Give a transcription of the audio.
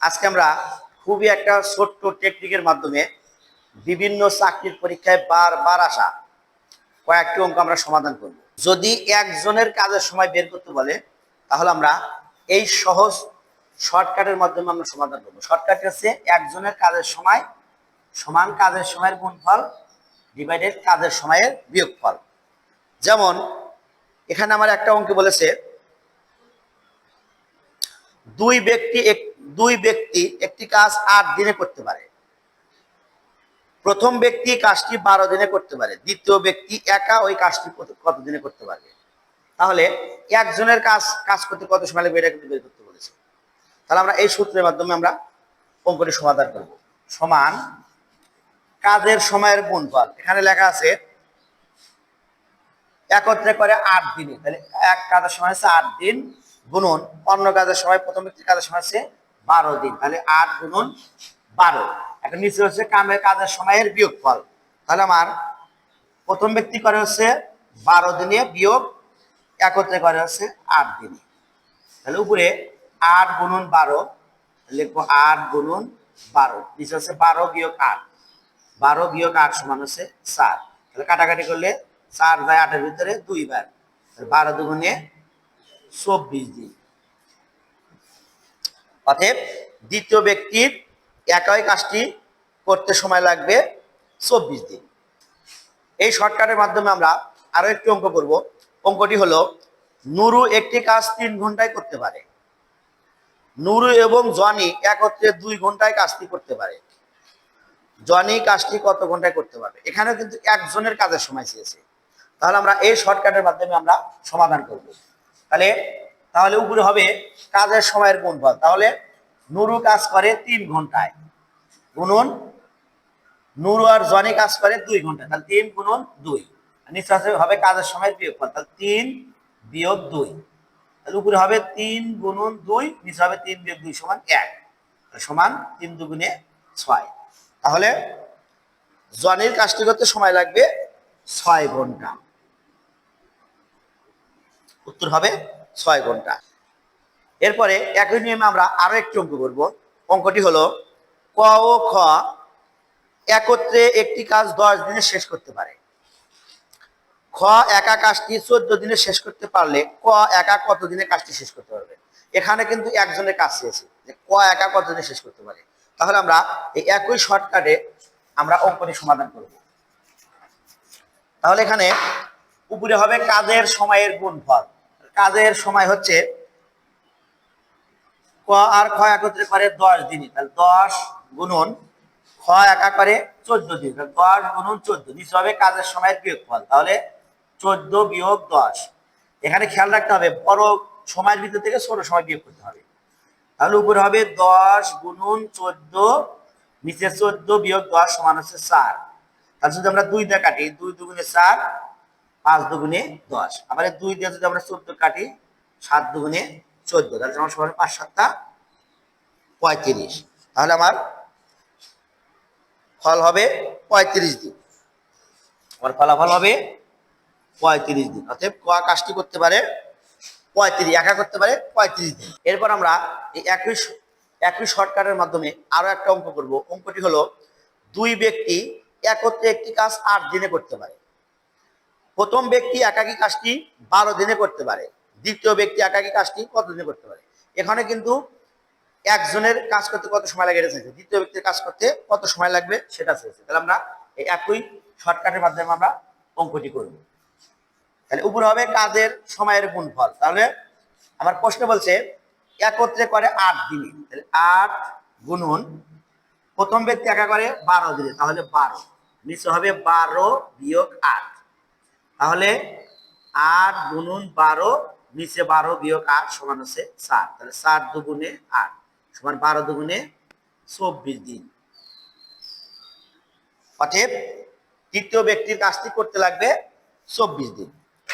আজকে আমরা খুবই একটা ছোট্ট টেকনিকের মাধ্যমে বিভিন্ন চাকরির পরীক্ষায় বারবার আসা কয়েকটি অঙ্ক আমরা সমাধান করব। যদি একজনের কাজের সময় বের করতে বলে, তাহলে আমরা এই সহজ শর্টকাটের মাধ্যমে আমরা সমাধান করব। শর্টকাট হচ্ছে একজনের কাজের সময় সমান কাজের সময়ের গুণফল ডিভাইডেড কাজের সময়ের বিয়োগফল। যেমন, এখানে আমার একটা অঙ্কে বলেছে, দুই ব্যক্তি এক দুই ব্যক্তি একটি কাজ আট দিনে করতে পারে। প্রথম ব্যক্তি কাজটি বারো দিনে করতে পারে, দ্বিতীয় ব্যক্তি একা ওই কাজটি কত- দিনে করতে পারবে? তাহলে একজনের কাজ কাজ করতে কত সময় লাগবে এটা কিন্তু বের করতে বলেছে। তাহলে আমরা এই সূত্রের মাধ্যমে আমরা অঙ্কটি সমাধান করব। সমান কাজের সময়ের গুণফল, এখানে লেখা আছে একত্রে করে আট দিনে, তাহলে এক কাজের সময় হচ্ছে আট দিন গুণন, অন্য কাজের সময় প্রথম ব্যক্তির কাজের সময় হচ্ছে বারো দিন, তাহলে আট গুণন বারো। এখন নিচে হচ্ছে কামের কাজের সময়ের বিয়োগ ফল তাহলে আমার প্রথম ব্যক্তি করে হচ্ছে বারো দিনে বিয়োগ, একত্রে করে হচ্ছে আট দিনে। তাহলে উপরে আট গুণন বারো, লিখব আট গুণন বারো। নিচে হচ্ছে বারো বিয়োগ আট। বারো বিয়োগ আট সমান হচ্ছে চার। তাহলে কাটাকাটি করলে চার যায় আটের ভিতরে দুইবার বারো দুগুণে চব্বিশ দিন। অতএব দ্বিতীয় ব্যক্তির একই কাজটি করতে সময় লাগবে চব্বিশ দিন। এই শর্টকাটের মাধ্যমে আমরা আরও একটি অঙ্ক করব। অঙ্কটি হলো, নুরু একটি কাজ তিন ঘন্টায় করতে পারে। নুরু এবং জনি একত্রে দুই ঘন্টায় কাজটি করতে পারে। জনি কাজটি কত ঘন্টায় করতে পারবে? এখানেও কিন্তু একজনের কাজের সময় চেয়েছে। তাহলে আমরা এই শর্টকাটের মাধ্যমে আমরা সমাধান করব। তাহলে তাহলে উপরে হবে কাজের সময়ের গুণফল। তাহলে নুরু কাজ করে তিন ঘন্টায়। গুণন নুরু আর জনি কাজ করে দুই ঘণ্টা তাহলে তিন গুণন দুই। নিচে হবে কাজের সময়ের বিয়োগফল। তাহলে তিন বিয়োগ দুই। তাহলে উপরে হবে তিন গুণন দুই, নিচে হবে তিন বিয়োগ দুই সমান এক। সমান তিন দুগুণে ছয়। তাহলে জনের কাজটি করতে সময় লাগবে ছয় ঘণ্টা। উত্তর হবে ছয় ঘণ্টা। এরপরে একই নিয়মে আমরা আরও একটি অঙ্ক করব। অঙ্কটি হলো ক ও খ একত্রে একটি কাজ দশ দিনে শেষ করতে পারে। খ একা কাজটি চোদ্দ দিনে শেষ করতে পারলে ক একা কত দিনে কাজটি শেষ করতে পারবে? এখানে কিন্তু একজনের কাজ চেয়েছে যে ক একা কত দিনে শেষ করতে পারে? তাহলে আমরা এই একই শর্টকাটে আমরা অঙ্কটি সমাধান করব। তাহলে এখানে উপরে হবে কাজের সময়ের গুণফল। কাজের সময় হচ্ছে ক আর খ একত্রে করে দশ দিনই। তাহলে দশ গুণন খ একা করে চোদ্দ দিন। তাহলে দশ গুণন চোদ্দ। নিচে হবে কাজের সময়ের বিয়োগ ফল তাহলে চোদ্দ বিয়োগ দশ। এখানে খেয়াল রাখতে হবে, বড় সময়ের ভিতর থেকে ছোট সময় বিয়োগ করতে হবে। তাহলে উপরে হবে দশ গুণন চোদ্দ, নিচে চোদ্দ বিয়োগ দশ সমান হচ্ছে চার। তাহলে যদি আমরা দুই দিয়ে কাটি, দুই দুগুণে চার পাঁচ দুগুণে দশ। আবার দুই দিয়ে যদি আমরা চোদ্দ কাটি, সাত দুগুণে চোদ্দ, তাহলে আমার সমান পাঁচ সাতটা পঁয়ত্রিশ। তাহলে আমার ফল হবে পঁয়ত্রিশ দিন আমার ফলাফল হবে পঁয়ত্রিশ দিন অর্থাৎ ক কাজটি করতে পারে পঁয়ত্রিশ, একা করতে পারে পঁয়ত্রিশ দিন এরপর আমরা এই একই একই শর্টকাটের মাধ্যমে আরও একটা অঙ্ক করব। অঙ্কটি হলো, দুই ব্যক্তি একত্রে একটি কাজ আট দিনে করতে পারে। প্রথম ব্যক্তি একাকী কাজটি বারো দিনে করতে পারে। দ্বিতীয় ব্যক্তি একাকী কাজটি কত দিনে করতে পারে? এখানে কিন্তু একজনের কাজ করতে কত সময় লাগে এটা দ্বিতীয় ব্যক্তির কাজ করতে কত সময় লাগবে সেটা চাইছে। তাহলে আমরা এই একই শর্টকাটের মাধ্যমে আমরা অঙ্কটি করব। তাহলে উপরে হবে কাজের সময়ের গুণফল। তাহলে আমার প্রশ্ন বলছে, একত্রে করে আট দিনে। তাহলে আট গুণন, প্রথম ব্যক্তি একা করে বারো দিনে, তাহলে বারো। নিচে হবে বারো বিয়োগ আট। তাহলে আট গুণন বারো, নিচে বারো বিয়োগ আট সমান হচ্ছে চার তাহলে চার দুগুণে আট সমান বারো দুগুণে চব্বিশ দিন। অতএব তৃতীয় ব্যক্তির কাজটি করতে লাগবে চব্বিশ দিন।